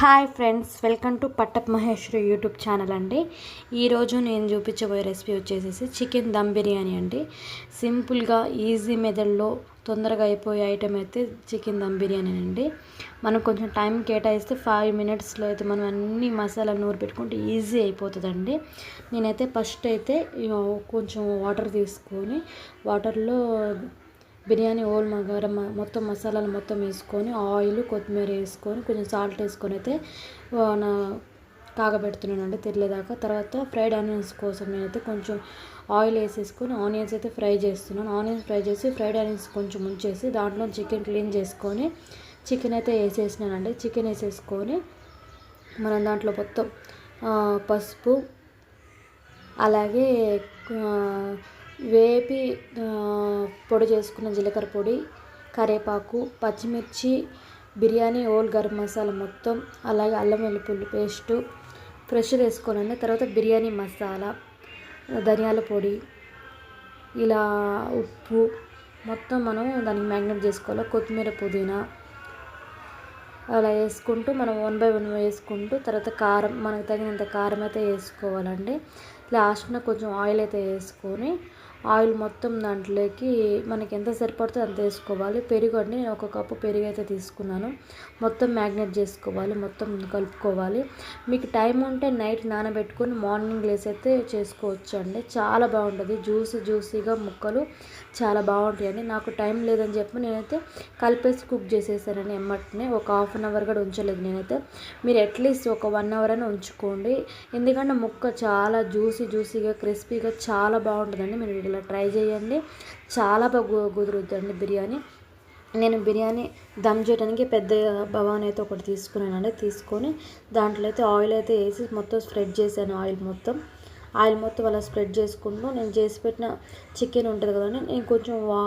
Hi friends welcome to పట్టప్ Maheshwari YouTube channel అండి. ఈరోజు నేను చూపించబోయే రెసిపీ వచ్చేసేసి చికెన్ దమ్ బిర్యానీ అండి. సింపుల్గా ఈజీ మెథడ్లో తొందరగా అయిపోయే ఐటెం అయితే చికెన్ దమ్ బిర్యానీ అండి. మనం కొంచెం టైం కేటాయిస్తే ఫైవ్ మినిట్స్లో అయితే మనం అన్ని మసాలా నూరు పెట్టుకుంటే ఈజీ అయిపోతుందండి. నేనైతే ఫస్ట్ అయితే కొంచెం వాటర్ తీసుకొని వాటర్లో బిర్యానీ ఓల్ గరం మొత్తం మసాలాలు మొత్తం వేసుకొని ఆయిల్ కొత్తిమీర వేసుకొని కొంచెం సాల్ట్ వేసుకొని అయితే నా కాగబెడుతున్నానండి తెరలేదాకా తర్వాత ఫ్రైడ్ ఆనియన్స్ కోసం నేనైతే కొంచెం ఆయిల్ వేసేసుకొని ఆనియన్స్ అయితే ఫ్రై చేస్తున్నాను. ఆనియన్స్ ఫ్రై చేసి ఫ్రైడ్ ఆనియన్స్ కొంచెం ఉంచేసి దాంట్లో చికెన్ క్లీన్ చేసుకొని చికెన్ అయితే వేసేసినానండి. చికెన్ వేసేసుకొని మనం దాంట్లో మొత్తం పసుపు అలాగే వేపి పొడి చేసుకున్న జీలకర్ర పొడి కరివేపాకు పచ్చిమిర్చి బిర్యానీ ఓల్ గరం మసాలా మొత్తం అలాగే అల్లం వెల్లుల్లి పేస్టు ఫ్రెష్ వేసుకోనండి తర్వాత బిర్యానీ మసాలా ధనియాల పొడి ఇలా ఉప్పు మొత్తం మనం దానికి మ్యాగ్నెట్ చేసుకోవాలి. కొత్తిమీర పుదీనా అలా వేసుకుంటూ మనం వన్ బై వన్ వేసుకుంటూ తర్వాత కారం మనకు తగినంత కారం అయితే వేసుకోవాలండి. లాస్ట్న కొంచెం ఆయిల్ అయితే వేసుకొని ఆయిల్ మొత్తం దాంట్లోకి మనకి ఎంత సరిపడుతుందో అంత వేసుకోవాలి. పెరుగు అండి నేను ఒక కప్పు పెరుగు అయితే తీసుకున్నాను. మొత్తం మ్యాగ్నేట్ చేసుకోవాలి మొత్తం కలుపుకోవాలి. మీకు టైం ఉంటే నైట్ నానబెట్టుకొని మార్నింగ్ లేసి అయితే చేసుకోవచ్చు అండి చాలా బాగుంటుంది. జ్యూస్ జ్యూసీగా ముక్కలు చాలా బాగుంటాయండి. నాకు టైం లేదని చెప్పి నేనైతే కలిపేసి కుక్ చేసేసానని ఎమ్మటనే. ఒక హాఫ్ అన్ అవర్ కూడా ఉంచలేదు నేనైతే. మీరు అట్లీస్ట్ ఒక వన్ అవర్ అని ఉంచుకోండి. ఎందుకంటే ముక్క చాలా జ్యూసీ జ్యూసీగా క్రిస్పీగా చాలా బాగుంటుందండి. మీరు ఇలా ట్రై చేయండి. చాలా బాగా కుదురుద్దండి బిర్యానీ. నేను బిర్యానీ దమ్ చేయడానికి పెద్ద భవాన్ అయితే ఒకటి తీసుకున్నానండి. తీసుకొని దాంట్లో అయితే ఆయిల్ అయితే వేసి మొత్తం స్ప్రెడ్ చేశాను ఆయిల్ మొత్తం. ఆయిల్ మొత్తం అలా స్ప్రెడ్ చేసుకుంటూ నేను చేసి పెట్టిన చికెన్ ఉంటుంది కదండి నేను కొంచెం వా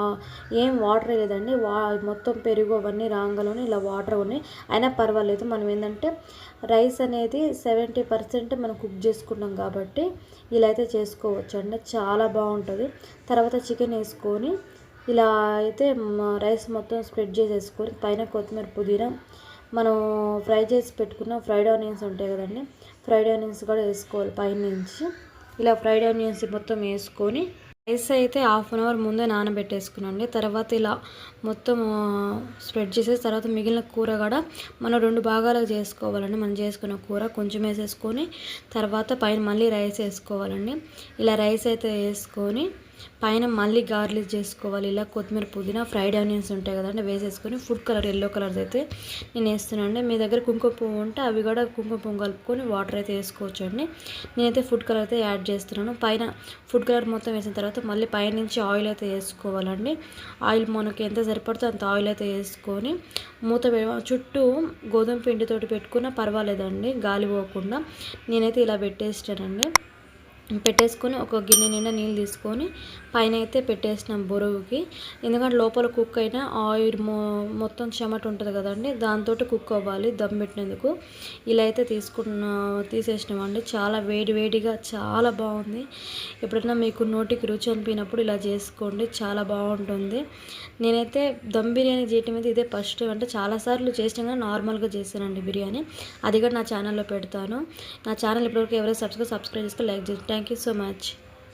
ఏం వాటర్ వేయలేదండి. వా మొత్తం పెరుగు అవన్నీ రాగానే ఇలా వాటర్ ఉన్నాయి. అయినా పర్వాలేదు మనం ఏంటంటే రైస్ అనేది సెవెంటీ పర్సెంట్ మనం కుక్ చేసుకున్నాం కాబట్టి ఇలా అయితే చేసుకోవచ్చు అండి. చాలా బాగుంటుంది. తర్వాత చికెన్ వేసుకొని ఇలా అయితే రైస్ మొత్తం స్ప్రెడ్ చేసేసుకొని పైన కొత్తిమీర పుదీనా మనం ఫ్రై చేసి పెట్టుకున్న ఫ్రైడ్ ఆనియన్స్ ఉంటాయి కదండి ఫ్రైడ్ ఆనియన్స్ కూడా వేసుకోవాలి పైనుంచి. ఇలా ఫ్రైడ్ ఆనియన్స్ మొత్తం వేసుకొని రైస్ అయితే హాఫ్ అన్ అవర్ ముందే నానబెట్టేసుకున్నాండి తర్వాత ఇలా మొత్తం స్ప్రెడ్ చేసేసి తర్వాత మిగిలిన కూర కూడా మనం రెండు భాగాలుగా చేసుకోవాలండి. మనం చేసుకున్న కూర కొంచెం వేసేసుకొని తర్వాత పైన మళ్ళీ రైస్ వేసుకోవాలండి. ఇలా రైస్ అయితే వేసుకొని పైన మళ్ళీ గార్లిక్ చేసుకోవాలి. ఇలా కొత్తిమీర పుదీనా ఫ్రైడ్ ఆనియన్స్ ఉంటాయి కదండి వేసేసుకొని ఫుడ్ కలర్ ఎల్లో కలర్ అయితే నేను వేస్తున్నాను మీ దగ్గర కుంకుమ పువ్వు ఉంటే అవి కూడా కుంకుమ పువ్వు కలుపుకొని వాటర్ అయితే వేసుకోవచ్చు అండి. నేనైతే ఫుడ్ కలర్ అయితే యాడ్ చేస్తున్నాను. పైన ఫుడ్ కలర్ మొత్తం వేసిన తర్వాత మళ్ళీ పైనుంచి ఆయిల్ అయితే వేసుకోవాలండి. ఆయిల్ మనకి ఎంత సరిపడుతుందో అంత ఆయిల్ అయితే వేసుకొని మూత చుట్టూ గోధుమ పిండితోటి పెట్టుకున్నా పర్వాలేదండి. గాలి పోకుండా నేనైతే ఇలా పెట్టేస్తానండి. పెట్టేసుకొని ఒక గిన్నె నిండా నీళ్ళు తీసుకొని పైన అయితే పెట్టేసినాం బొరుగుకి. ఎందుకంటే లోపల కుక్ అయినా ఆయిల్ మొత్తం చెమట ఉంటుంది కదండి దాంతో కుక్ అవ్వాలి దమ్ పెట్టినందుకు. ఇలా అయితే తీసుకున్న తీసేసినామండి. చాలా వేడి వేడిగా చాలా బాగుంది. ఎప్పుడైనా మీకు నోటికి రుచి అనిపినప్పుడు ఇలా చేసుకోండి చాలా బాగుంటుంది. నేనైతే దమ్ బిర్యానీ చేయటం అయితే ఇదే ఫస్ట్ అంటే చాలాసార్లు చేసినా కానీ నార్మల్గా చేశానండి బిర్యానీ. అది కూడా నా ఛానల్లో పెడతాను. నా ఛానల్ ఇప్పటివరకు ఎవరైనా సబ్స్క్రైబ్ సబ్స్క్రైబ్ చేసుకొని లైక్ చేసి Thank you so much.